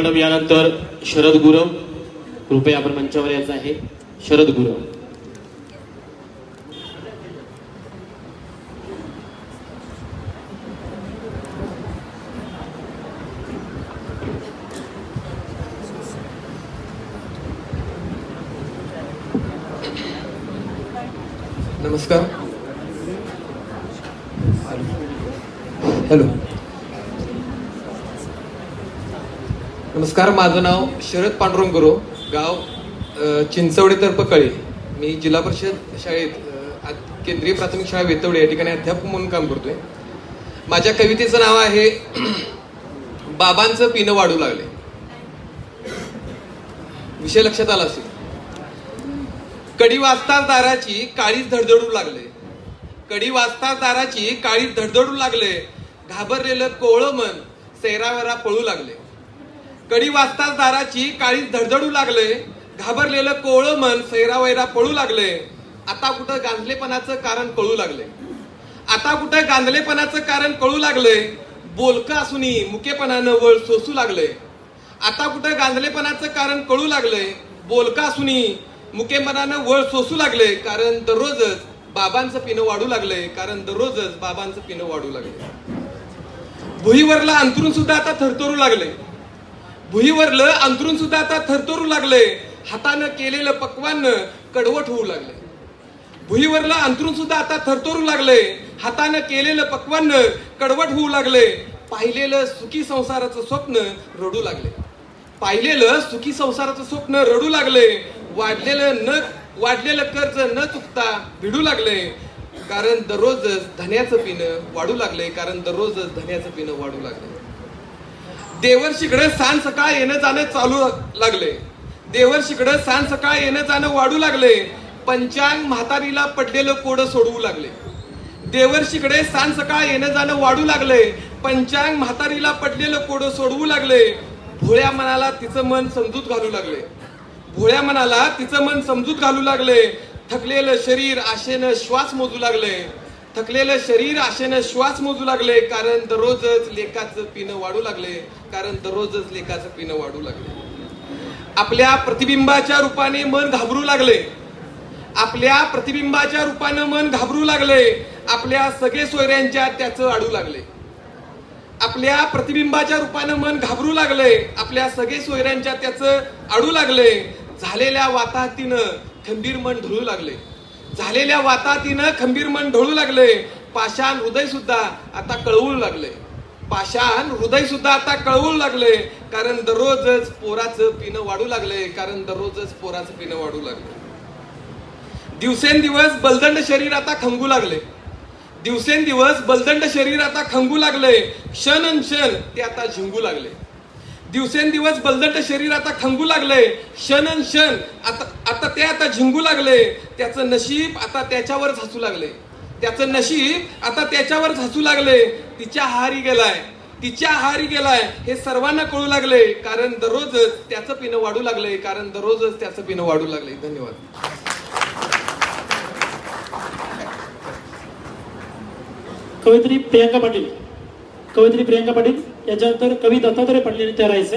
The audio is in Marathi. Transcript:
मॅडम यानंतर शरद गुरव कृपया आपण मंचावर यायचं आहे. शरद गुरव नमस्कार. हॅलो. नमस्कार माझं नाव शरद पांडुरंग गुरु गाव अ, चिंचवडे तर्फकळे मी जिल्हा परिषद शाळेत केंद्रीय प्राथमिक शाळा वेतवडे या ठिकाणी अध्यापक म्हणून काम करतोय. माझ्या कवितेचं नाव आहे बाबांचं पिणं वाढू लागले. विषय लक्षात आला असेल. कडी वाजताच दाराची काळीच धडधडू लागले. कडी वाजताच दाराची काळीच धडधडू लागले. घाबरलेलं कोवळं मन सैरावैरा पळू लागले. कडी वाजताच दाराची काळीच धडधडू लागले. घाबरलेलं कोवळं मन सैरावैरा पळू लागले. आता कुठं गांधलेपणाचं कारण कळू लागले. आता कुठं गांधलेपणाचं कारण कळू लागले. बोलकं असूनही मुकेपणानं वळ सोसू लागले. आता कुठं गांधलेपणाचं कारण कळू लागले. बोलका असूनही मुकेपणानं वळ सोसू लागले. कारण दररोजच बाबांचं पिणं वाढू लागले. कारण दररोजच बाबांचं पिणं वाढू लागले. भुईवरला अंतरून सुद्धा आता थरथरू लागले. भुईवरलं अंतरून सुद्धा आता थरथरू लागलंय. हातानं केलेलं पक्वान कडवट होऊ लागले भुईवरलं अंतरून सुद्धा आता थरथरू लागलंय. हातानं केलेलं पक्वान कडवट होऊ लागले पाहिलेलं सुखी संसाराचं स्वप्न रडू लागले पाहिलेलं सुखी संसाराचं स्वप्न रडू लागले वाढलेलं न वाढलेलं कर्ज न चुकता भिडू लागले कारण दररोजच धन्याचं पिणं वाढू लागले कारण दररोजच धन्याचं पिणं वाढू लागले देवर्षीकडे सांज सकाळ येणं जाणं चालू लागले. देवर्षीकडे सांज सकाळ येणं जाणं वाढू लागले. पंचांग म्हातारीला पडलेलं कोडं सोडवू लागले. देवर्षीकडे सांज सकाळ येणं जाणं वाढू लागले. पंचांग म्हातारीला पडलेलं कोडं सोडवू लागले. भोळ्या मनाला तिचं मन समजूत घालू लागले. भोळ्या मनाला तिचं मन समजूत घालू लागले. थकलेलं शरीर आशेनं श्वास मोजू लागले. थकलेलं शरीर आशेनं श्वास मोजू लागले कारण दररोजच लेखाचं पिणं वाढू लागले कारण दररोजच लेखाचं पिणं वाढू लागले. आपल्या प्रतिबिंबाच्या रूपाने मन घाबरू लागले. आपल्या प्रतिबिंबाच्या रूपानं मन घाबरू लागले. आपल्या सगळे सोयऱ्यांच्या त्याचं आडू लागले. आपल्या प्रतिबिंबाच्या रूपानं मन घाबरू लागले. आपल्या सगळे सोयऱ्यांच्या त्याचं आडू लागले. झालेल्या वाताहतीनं खंबीर मन ढळू लागले. झालेल्या वातातीनं खंबीर मन ढळू लागले. पाषाण हृदय सुद्धा आता कळवू लागले. पाषाण हृदय सुद्धा आता कळवू लागले. कारण दररोजच पोराचं पिणं वाढू लागले. कारण दररोजच पोराचं पिणं वाढू लागले. दिवसेंदिवस बलदंड शरीर आता खंगू लागले. दिवसेंदिवस बलदंड शरीर आता खंगू लागले. क्षण क्षण ते आता झिंगू लागले. दिवसेंदिवस बलदट शरीर आता खंगू लागलंय. क्षण अन क्षण. आता आता ते आता झिंगू लागले त्याचं नशीब आता त्याच्यावरच हसू लागले त्याचं नशीब आता त्याच्यावरच हसू लागले तिच्या आहारी गेलाय. तिच्या आहारी गेलाय. हे सर्वांना कळू लागले कारण दररोजच त्याचं पिणं वाढू लागलंय. कारण दररोजच त्याचं पिणं वाढू लागले धन्यवाद. कवयित्री प्रियांका पाटील. कवयित्री प्रियांका पाटील याच्यानंतर कवी दत्तात्रय पाटील यांनी राहायचे